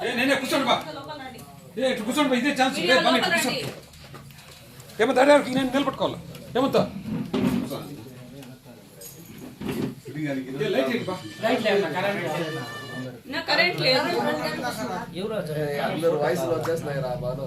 ఏ నేనే కూర్చోండి బా ఏ ఇటు కూర్చోండి బా ఇదే ఛాన్స్ రే పని ఇటు కూర్చోండి ఏమంత అడిగారు నేను నిలబట్టుకోవాలి ఏమంత ఏ, లైట్ ఇటు బా. నా కరెంట్ లేదు అందరు వయసులో వచ్చేస్తున్నాయి రా బాను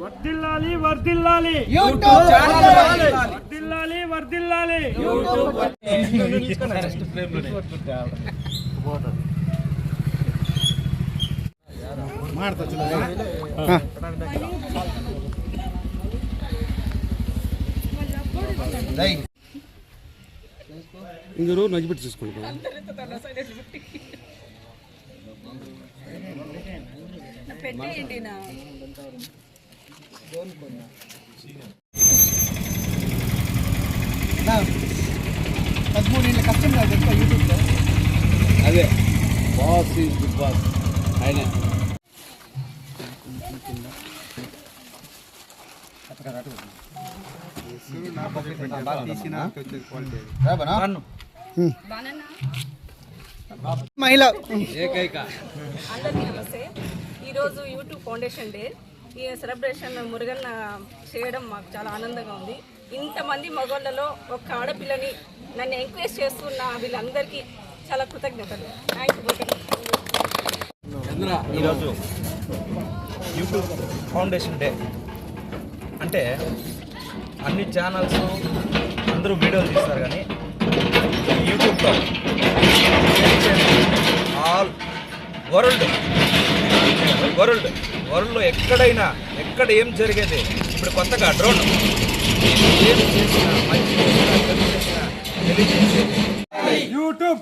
వర్దిల్లాలి వర్దిల్లాలి యూట్యూబ్ ఛానల్ వర్దిల్లాలి వర్దిల్లాలి యూట్యూబ్ ఫస్ట్ ఫ్రేమ్లోనే ఇందులో నచ్చిపెట్టి చూసుకుంటాం. పెట్టేయండి నా. పదమూడేళ్ళ కష్టం నాకు తెలుసా యూట్యూబ్లో అదే బాస్ ఈజ్ బిగ్ బాస్ ఆయన మహిళ. ఏకైక అందరికీ నమస్తే. ఈరోజు యూట్యూబ్ ఫౌండేషన్ డే. ఈ సెలబ్రేషన్ మురుగన్న చేయడం మాకు చాలా ఆనందంగా ఉంది. ఇంతమంది మగోళ్ళలో ఒక ఆడపిల్లని నన్ను ఎంకరేజ్ చేస్తున్న వీళ్ళందరికీ చాలా కృతజ్ఞతలు. థ్యాంక్ యూ ఈరోజు యూట్యూబ్ ఫౌండేషన్ డే. అంటే అన్ని ఛానల్స్ అందరూ వీడియోలు తీస్తారు కానీ యూట్యూబ్లో ఆల్ వరల్డ్ వరల్డ్ వరల్డ్లో ఎక్కడైనా ఎక్కడ ఏం జరిగేది ఇప్పుడు కొత్తగా డ్రోన్ ఏం చేసినా మంచి చేసినా చెడు చేసినా తెలియజేసేది YouTube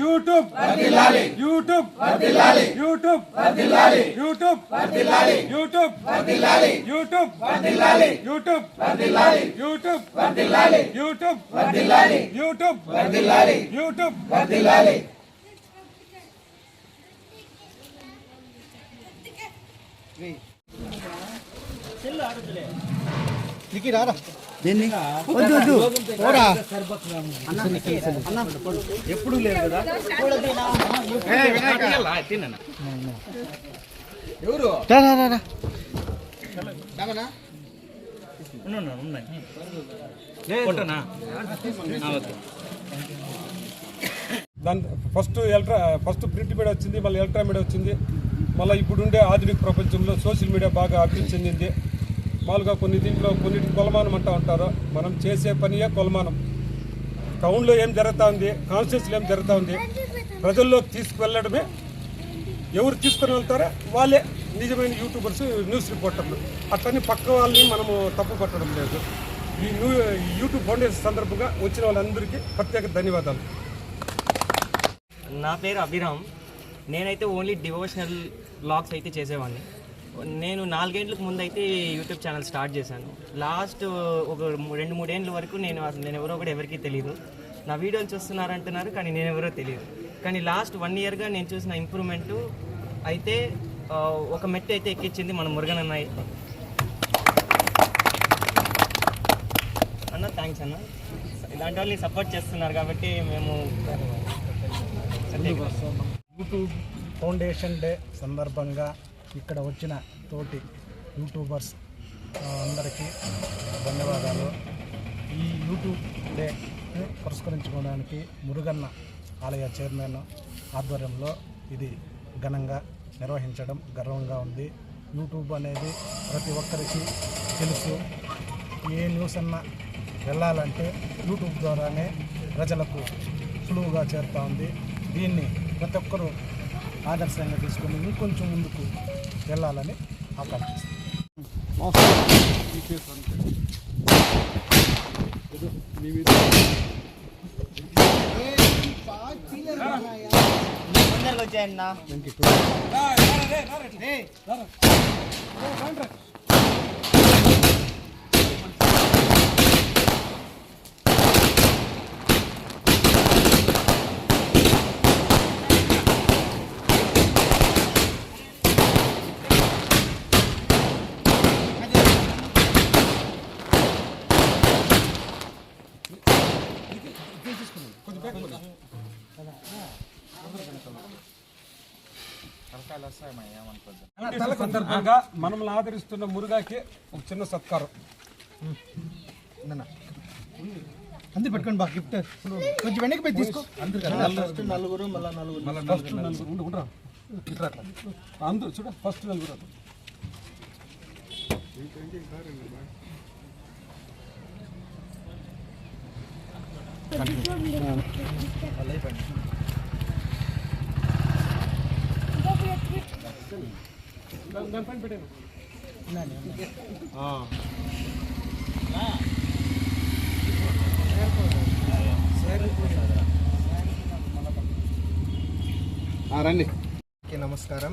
YouTube YouTube YouTube YouTube YouTube YouTube YouTube YouTube YouTube YouTube YouTube నికి రారా దేన్ని వద్దు వద్దు పోరా ఎప్పుడు లేదు కదా ఎవరు దాని ఫస్ట్ ఎలక్ట్రా ఫస్ట్ ప్రింట్ మీడియా వచ్చింది మళ్ళీ ఎలక్ట్రా మీడియా వచ్చింది. మళ్ళీ ఇప్పుడు ఉండే ఆధునిక ప్రపంచంలో సోషల్ మీడియా బాగా అభివృద్ధి చెందింది. మామూలుగా కొన్ని దీంట్లో కొన్నిటి కొలమానం అంటూ ఉంటారు. మనం చేసే పనియే కొలమానం. టౌన్లో ఏం జరుగుతూ ఉంది? కాన్స్టిట్యూన్సీలో ఏం జరుగుతూ ఉంది? ప్రజల్లోకి తీసుకువెళ్ళడమే. ఎవరు తీసుకుని వెళ్తారో వాళ్ళే నిజమైన యూట్యూబర్స్ న్యూస్ రిపోర్టర్లు. అట్లని పక్క వాళ్ళని మనము తప్పు పట్టడం లేదు. ఈ న్యూ యూట్యూబ్ ఫౌండేషన్ సందర్భంగా వచ్చిన వాళ్ళందరికీ ప్రత్యేక ధన్యవాదాలు. నా పేరు అభిరామ్. నేనైతే ఓన్లీ డివోషనల్ బ్లాగ్స్ అయితే చేసేవాడిని. నేను నాలుగేండ్లకు ముందు అయితే యూట్యూబ్ ఛానల్ స్టార్ట్ చేశాను. లాస్ట్ ఒక రెండు మూడేండ్ల వరకు నేను అసలు నేను ఎవరో కూడా ఎవరికీ తెలియదు నా వీడియోలు చూస్తున్నారంటున్నారు కానీ నేను ఎవరో తెలియదు కానీ లాస్ట్ వన్ ఇయర్గా నేను చూసిన ఇంప్రూవ్మెంటు అయితే ఒక మెట్టు అయితే ఎక్కించింది మన మురుగన్ అన్న అన్న థ్యాంక్స్ అన్న. ఇలాంటి వాళ్ళని సపోర్ట్ చేస్తున్నారు కాబట్టి మేము యూట్యూబ్ ఫౌండేషన్ డే సందర్భంగా ఇక్కడ వచ్చిన తోటి యూట్యూబర్స్ అందరికీ ధన్యవాదాలు. ఈ యూట్యూబ్ డే పురస్కరించుకోవడానికి మురుగన్న ఆలయ చైర్మన్ ఆధ్వర్యంలో ఇది ఘనంగా నిర్వహించడం గర్వంగా ఉంది. యూట్యూబ్ అనేది ప్రతి ఒక్కరికి తెలుసు. ఏ న్యూస్ అన్నా వెళ్ళాలంటే యూట్యూబ్ ద్వారానే ప్రజలకు సులువుగా చేరుతూ ఉంది. దీన్ని ప్రతి ఒక్కరూ ఆదర్శంగా తీసుకొని ఇంకొంచెం ముందుకు వెళ్ళాలని ఆకాంక్షిస్తాను ముందరకు సందర్భంగా మనల్ని ఆదరిస్తున్న మురుగాకి ఒక చిన్న సత్కారం. అందరు పెట్టుకోండి బాగా గిఫ్ట్. కొంచెం వెనక్కి పోయి తీసుకో. ఫస్ట్ నలుగురు మళ్ళీ నలుగురు. ఫస్ట్ నలుగురు. ఉండు, ఉండురా. అందరూ చూడ ఫస్ట్ నలుగురు. పెట్టేను. రండి. నమస్కారం.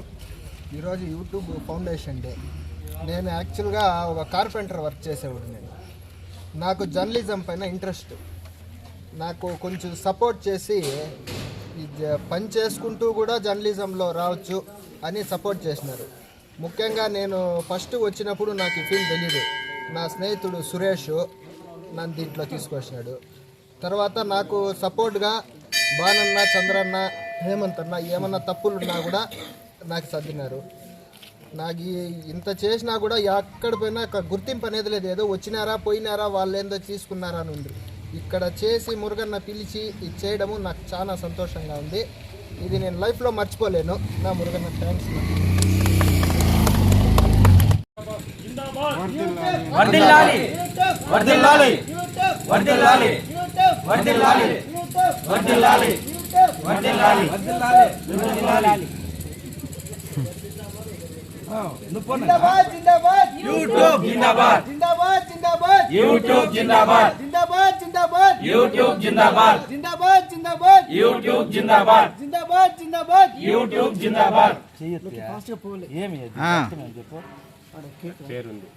ఈరోజు యూట్యూబ్ ఫౌండేషన్ డే. నేను యాక్చువల్గా ఒక కార్పెంటర్ వర్క్ చేసేవాడు నేను నాకు జర్నలిజం పైన ఇంట్రెస్ట్. నాకు కొంచెం సపోర్ట్ చేసి పని చేసుకుంటూ కూడా జర్నలిజంలో రావచ్చు అని సపోర్ట్ చేసినారు. ముఖ్యంగా నేను ఫస్ట్ వచ్చినప్పుడు నాకు ఈ ఫీల్డ్ తెలియదు నా స్నేహితుడు సురేష్ నన్ను దీంట్లో తీసుకొచ్చినాడు. తర్వాత నాకు సపోర్ట్గా బానన్న చంద్రన్న హేమంత్ అన్న ఏమన్నా తప్పులున్నా కూడా నాకు సర్దినారు. నాకు ఈ- ఇంత చేసినా కూడా ఎక్కడ పోయినా గుర్తింపు అనేది లేదు. ఏదో వచ్చినారా పోయినారా వాళ్ళు ఏందో తీసుకున్నారా అని ఉంది. ఇక్కడ చేసి మురుగన్న పిలిచి ఇది చేయడము నాకు చాలా సంతోషంగా ఉంది. ఇది నేను లైఫ్లో మర్చిపోలేను. నా మురుగన్న థ్యాంక్స్ వర్దిల్లాలి వర్దిల్లాలి వర్దిల్లాలి వర్దిల్లాలి వర్దిల్లాలి వర్దిల్లాలి వర్దిల్లాలి జిందాబాద్ జిందాబాద్. యూట్యూబ్ జిందాబాద్. జిందాబాద్ జిందాబాద్. యూట్యూబ్ జిందాబాద్. జిందాబాద్ జిందాబాద్. యూట్యూబ్ జిందాబాద్. జిందాబాద్ జిందాబాద్. యూట్యూబ్ జిందాబాద్. జిందాబాద్ జిందాబాద్. యూట్యూబ్ జిందాబాద్. నా మగం కనపడండి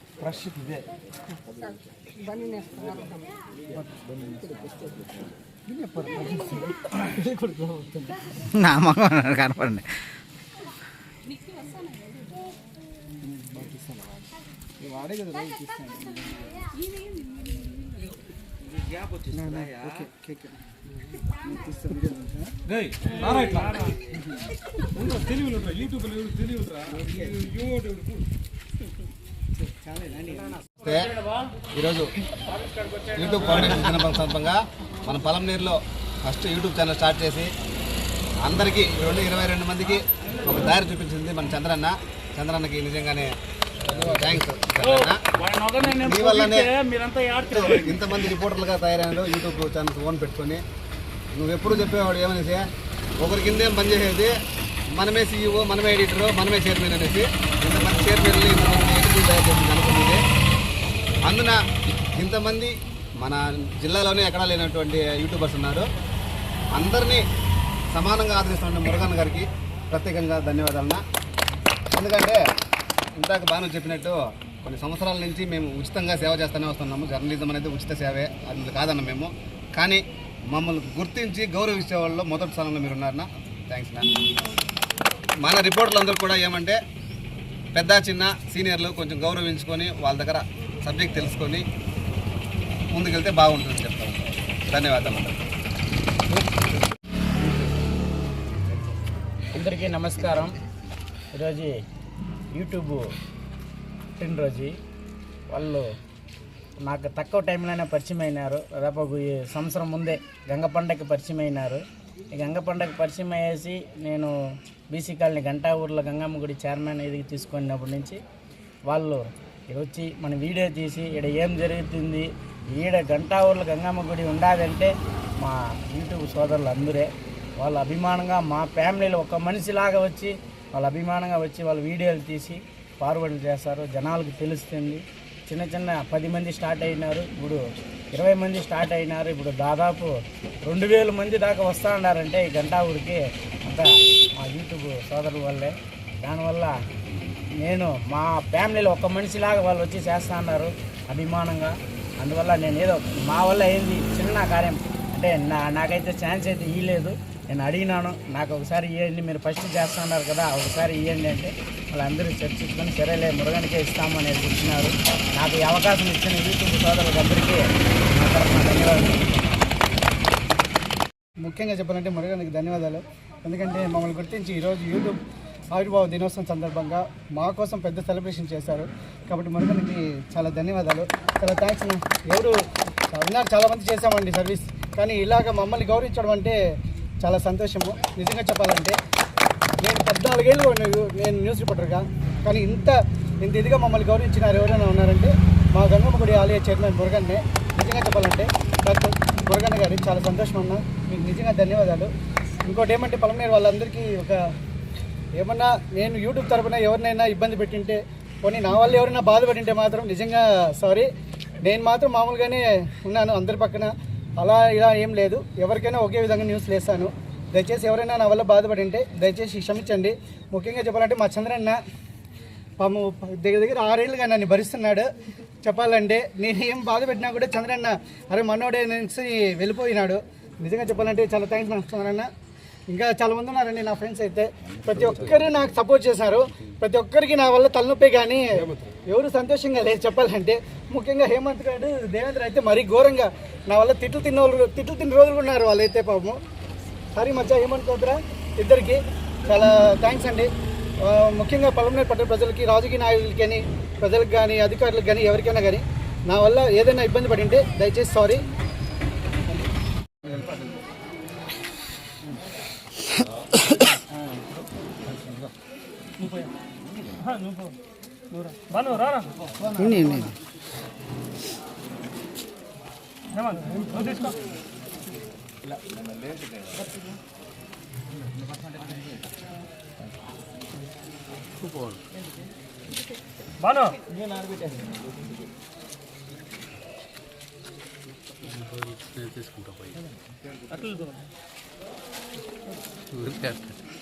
రేయ్, రారా ఇట్లా. ఉండు, తెలివిలు ఉంటా. యూట్యూబ్లో ఎవరు ఈరోజు యూట్యూబ్ ఫౌండేషన్ దినోత్సవం సందర్భంగా మన పొలంనీరులో ఫస్ట్ యూట్యూబ్ ఛానల్ స్టార్ట్ చేసి అందరికీ రెండు ఇరవై రెండు మందికి ఒక దారి చూపించింది మన చంద్రన్న. చంద్రన్నకి నిజంగానే థ్యాంక్స్ చంద్రన్న. మీ వల్లనే ఇంతమంది రిపోర్టర్లుగా తయారైనారు యూట్యూబ్ ఛానల్స్ ఓన్ పెట్టుకొని. నువ్వు ఎప్పుడు చెప్పేవాడు ఏమనేసి ఒకరి కిందేం పనిచేసేది మనమే సీఈఓ మనమే ఎడిటరు మనమే చైర్మన్ అనేసి. ఇంతమంది చైర్మన్లు ఇంతమంది తయారు చేసింది అనుకున్నది అందున ఇంతమంది మన జిల్లాలోనే ఎక్కడా లేనటువంటి యూట్యూబర్స్ ఉన్నారు. అందరినీ సమానంగా ఆదరిస్తున్న మురగన్ గారికి ప్రత్యేకంగా ధన్యవాదాలన్నా. ఎందుకంటే ఇందాక బాగా చెప్పినట్టు కొన్ని సంవత్సరాల నుంచి మేము ఉచితంగా సేవ చేస్తూనే వస్తున్నాము. జర్నలిజం అనేది ఉచిత సేవే అది కాదన్న మేము. కానీ మమ్మల్ని గుర్తించి గౌరవించే వాళ్ళు మొదటి స్థానంలో మీరు ఉన్నారన్న. థ్యాంక్స్ నా మన రిపోర్టర్లందరూ కూడా ఏమంటే పెద్ద చిన్న సీనియర్లు కొంచెం గౌరవించుకొని వాళ్ళ దగ్గర సబ్జెక్ట్ తెలుసుకొని ముందుకెళ్తే బాగుంటుందని చెప్తాను. ధన్యవాదాలు. అందరికీ నమస్కారం. ఈరోజు యూట్యూబ్ పుట్టినరోజు వాళ్ళు నాకు తక్కువ టైంలోనే పరిచయం అయినారు. దాదాపు ఈ సంవత్సరం ముందే గంగ పండగకి పరిచయం అయినారు. గంగ పండగ పరిచయం అయ్యేసి నేను బీసీ కాలనీ గంటా ఊర్లో గంగమ్మ గుడి చైర్మన్ ఇది తీసుకున్నప్పటి నుంచి వాళ్ళు వచ్చి మన వీడియో తీసి ఇక్కడ ఏం జరుగుతుంది ఈడ గంటా ఊర్లో గంగమ్మ గుడి ఉండాలంటే మా యూట్యూబ్ సోదరులు అందరే వాళ్ళ అభిమానంగా మా ఫ్యామిలీలో ఒక మనిషిలాగా వచ్చి వాళ్ళ అభిమానంగా వచ్చి వాళ్ళు వీడియోలు తీసి ఫార్వర్డ్ చేస్తారు. జనాలకు తెలుస్తుంది. చిన్న చిన్న పది మంది స్టార్ట్ అయినారు. ఇప్పుడు ఇరవై మంది స్టార్ట్ అయినారు. ఇప్పుడు దాదాపు రెండు వేల మంది దాకా వస్తూ ఉన్నారంటే ఈ గంటా ఊరికి అంతా మా యూట్యూబ్ సోదరుల వల్లే. దానివల్ల నేను మా ఫ్యామిలీలో ఒక మనిషిలాగా వాళ్ళు వచ్చి చేస్తా ఉన్నారు అభిమానంగా. అందువల్ల నేను ఏదో మా వల్ల ఏంది? చిన్న కార్యం. అంటే నా నాకైతే ఛాన్స్ అయితే ఇవ్వలేదు నేను అడిగినాను నాకు ఒకసారి ఇవ్వండి మీరు ఫస్ట్ చేస్తున్నారు కదా ఒకసారి ఇవ్వండి అంటే వాళ్ళందరూ చర్చించుకొని సరేలే మురుగనికే ఇస్తామని ఇచ్చినారు. నాకు ఈ అవకాశం ఇచ్చిన యూట్యూబ్ సోదరులకందరికీ నా తరఫున ధన్యవాదాలు. ముఖ్యంగా చెప్పాలంటే మురుగనికి ధన్యవాదాలు. ఎందుకంటే మమ్మల్ని గుర్తించి ఈరోజు యూట్యూబ్ ఆవిర్భావ దినోత్సవం సందర్భంగా మా కోసం పెద్ద సెలబ్రేషన్ చేశారు. కాబట్టి మురుగనికి చాలా ధన్యవాదాలు. చాలా థ్యాంక్స్ ఎవరు విన్నారు చాలామంది చేశామండి సర్వీస్. కానీ ఇలాగ మమ్మల్ని గౌరవించడం అంటే చాలా సంతోషము. నిజంగా చెప్పాలంటే నేను పద్నాలుగేళ్ళు నేను నేను న్యూస్ రిపోర్టర్గా. కానీ ఇంత ఇంత ఇదిగా మమ్మల్ని గౌరవించినారు ఎవరైనా ఉన్నారంటే మా గంగమ్మగుడి ఆలయ చైర్మన్ మురుగన్నే. నిజంగా చెప్పాలంటే డాక్టర్ మురుగన్న గారి చాలా సంతోషం అన్న మీకు నిజంగా ధన్యవాదాలు. ఇంకోటి ఏమంటే పలమనేరు వాళ్ళందరికీ ఒక ఏమన్నా నేను యూట్యూబ్ తరపున ఎవరినైనా ఇబ్బంది పెట్టింటే కొన్ని నా వల్ల ఎవరైనా బాధపడింటే మాత్రం నిజంగా సారీ. నేను మాత్రం మామూలుగానే ఉన్నాను అందరి పక్కన. అలా ఇలా ఏం లేదు. ఎవరికైనా ఒకే విధంగా న్యూస్ లేస్తాను. దయచేసి ఎవరైనా నా వల్ల బాధపడింటే దయచేసి క్షమించండి. ముఖ్యంగా చెప్పాలంటే మా చంద్రన్న పాము దగ్గర దగ్గర ఆరేళ్ళుగా నన్ను భరిస్తున్నాడు. చెప్పాలంటే నేను ఏం బాధ పెట్టినా కూడా చంద్రన్న అరే మనోడే నుంచి వెళ్ళిపోయినాడు. నిజంగా చెప్పాలంటే చాలా థ్యాంక్స్ నాకు చంద్రన్న. ఇంకా చాలా మంది ఉన్నారండి నా ఫ్రెండ్స్ అయితే. ప్రతి ఒక్కరు నాకు సపోర్ట్ చేశారు. ప్రతి ఒక్కరికి నా వల్ల తలనొప్పి కానీ ఎవరు సంతోషంగా లేదు చెప్పాలంటే. ముఖ్యంగా హేమంత్ గారు దేవేంద్ర అయితే మరీ ఘోరంగా నా వల్ల తిట్లు తిన్న వాళ్ళు తిట్లు తిన్న రోజులు ఉన్నారు వాళ్ళైతే పాపము. సారీ మధ్య హేమంత్ ఏమనుకోద్దురా ఇద్దరికి చాలా థ్యాంక్స్ అండి. ముఖ్యంగా పలమనేరు పట్టణ ప్రజలకి రాజకీయ నాయకులకి కానీ ప్రజలకు కానీ అధికారులకు కానీ ఎవరికైనా కానీ నా వల్ల ఏదైనా ఇబ్బంది పడింటే దయచేసి సారీ బాను. నేను ఆడబెట్టాను తీసుకుంటా పోయి. అట్లా.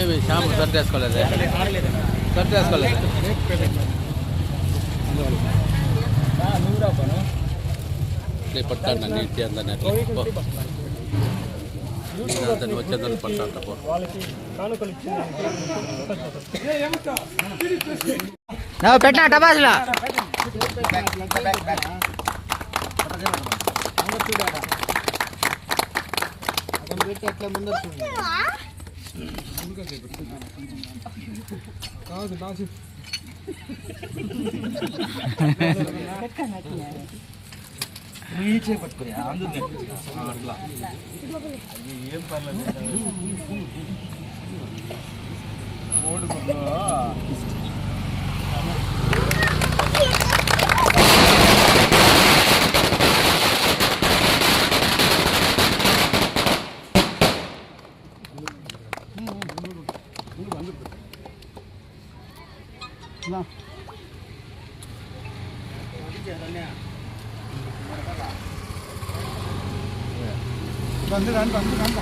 ఏమి శ్యామ్ షర్ట్ వేసుకోలేదు షర్ట్ వేసుకోలేదు పట్టాను నీటి అందని అతను వచ్చేదాన్ని పట్టాడు పో వాళ్ళకి కానుకలు పెట్టినా టపాసులా అతను అట్లా నాసి రండి రండి రండి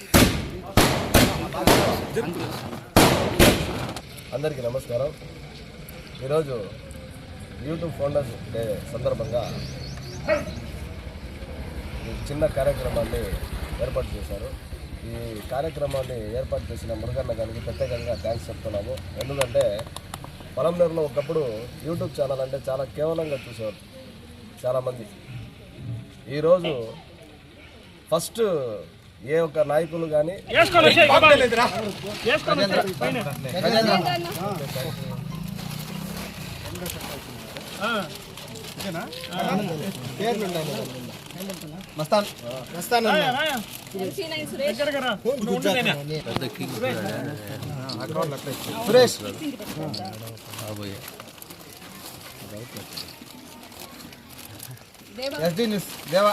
అందరికీ నమస్కారం. ఈరోజు యూట్యూబ్ ఫౌండర్స్ డే సందర్భంగా ఈ చిన్న కార్యక్రమాన్ని ఏర్పాటు చేశారు. ఈ కార్యక్రమాన్ని ఏర్పాటు చేసిన మురుగన్న గారికి ప్రత్యేకంగా థ్యాంక్స్ చెప్తున్నాము. ఎందుకంటే పొలంనేరులో ఒకప్పుడు యూట్యూబ్ ఛానల్ అంటే చాలా కేవలంగా చూసేవారు చాలామంది. ఈరోజు ఫస్ట్ ఏ ఒక్క నాయకులు కానీ Mastan. Suresh. SD news Deva.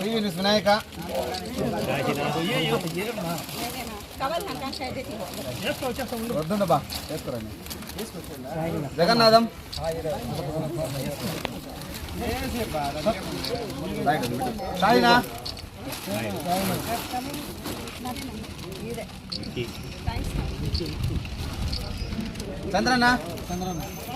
TV news Vinayaka. కవల్ ఆకాంక్ష అయితే వద్దుండ బా వేసుకోరండి. జగన్నాథం. సాయినా. చంద్రన్న.